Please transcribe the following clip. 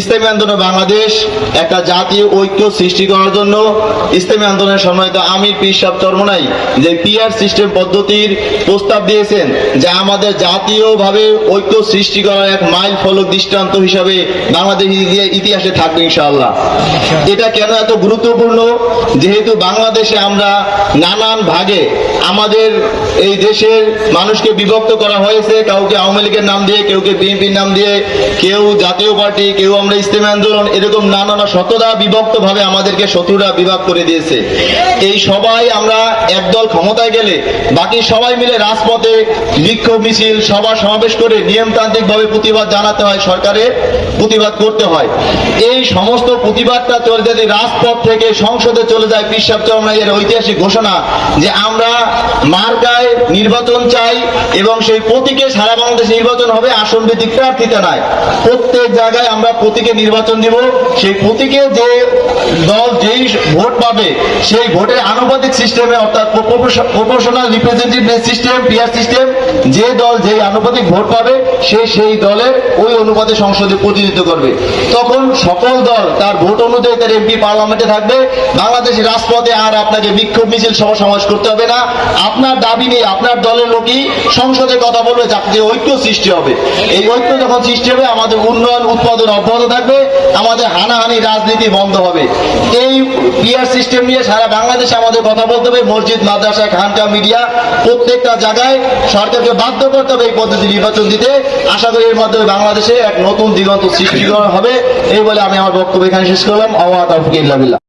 ইসলামী আন্দোলন বাংলাদেশ একটা জাতীয় ঐক্য সৃষ্টি করার জন্য ইসলামী আন্দোলনের সম্মানিত আমির পীর সাহেব চরমনাই যে পিআর সিস্টেম পদ্ধতির প্রস্তাব দিয়েছেন যে আমাদের জাতীয়ভাবে ঐক্য সৃষ্টি করার এক মাইল ফলক দৃষ্টান্ত হিসাবে বাংলাদেশ ইতিহাসে থাকবে ইনশাআল্লাহ। এটা কেন এত গুরুত্বপূর্ণ? যেহেতু বাংলাদেশে আমরা নানান ভাগে আমাদের এই দেশের মানুষকে বিভক্ত করা হয়েছে, কাউকে আওয়ামী লীগের নাম দিয়ে, কেউকে বিএনপির নাম দিয়ে, কেউ জাতীয় পার্টি, কেউ আমরা ইসলামী আন্দোলন এরকম নানা শতদা বিভক্ত ভাবে আমাদেরকে শত্রুরা বিভাগ করে দিয়েছে। এই সবাই আমরা একদল ক্ষমতায় গেলে, বাকি সবাই মিলে রাজপথে বিক্ষোভ মিছিল, সভা সমাবেশ করে নিয়মতান্ত্রিক ভাবে প্রতিবাদ জানাতে হয় সরকারের। প্রতিবাদ করতে হয়। এই সমস্ত প্রতিবাদটা চলে যদি রাজপথ থেকে সংসদে চলে যায়, পিসাব চরমাইয়ের ঐতিহাসিক ঘোষণা যে আমরা মার্কায় নির্বাচন চাই এবং সেই প্রতীকে সারা বাংলাদেশ নির্বাচন হবে আসন ভিত্তিক প্রার্থীতা নাই। প্রত্যেক জায়গায় আমরা প্রতীকে নির্বাচন দিব। সেই প্রতীকে যে দল যেই ভোট পাবে, সেই ভোটের আনুপাতিক সিস্টেমে, অর্থাৎ proportional representative system peer system যে দল যেই আনুপাতিক ভোট পাবে, সে সেই দলের ওই অনুপাতে সংসদে প্রতিনিধিত্ব করবে। তখন সকল দল তার ভোট অনুযায়ী তার এমপি পার্লামেন্টে থাকবে। বাংলাদেশের রাজপথে আর আপনাকে বিক্ষোভ মিছিল সভা সমাবেশ করতে হবে না। আপনার দাবি নিয়ে আপনার দলের লোকই সংসদে কথা বলবে, যাতে ঐক্য সৃষ্টি হবে। এই ঐক্য যখন সৃষ্টি হবে, আমাদের উন্নয়ন, উৎপাদন অব্যাহত থাকবে। আমাদের হানাহানি রাজনীতি বন্ধ হবে। এই পিয়ার সিস্টেম নিয়ে সারা বাংলাদেশে আমাদের কথা বলতে হবে। মসজিদ, মাদ্রাসা, খানকা মিডিয়া প্রত্যেকটা জায়গায় সরকারকে বাধ্য করতে হবে এই পদ্ধতি নির্বাচন দিতে। আশা করি এর মাধ্যমে বাংলাদেশে এক নতুন দিগন্ত সৃষ্টি হবে। এই বলে আমি আমার বক্তব্য এখানে শেষ করলাম। আওয়াত আফকিল্লাহ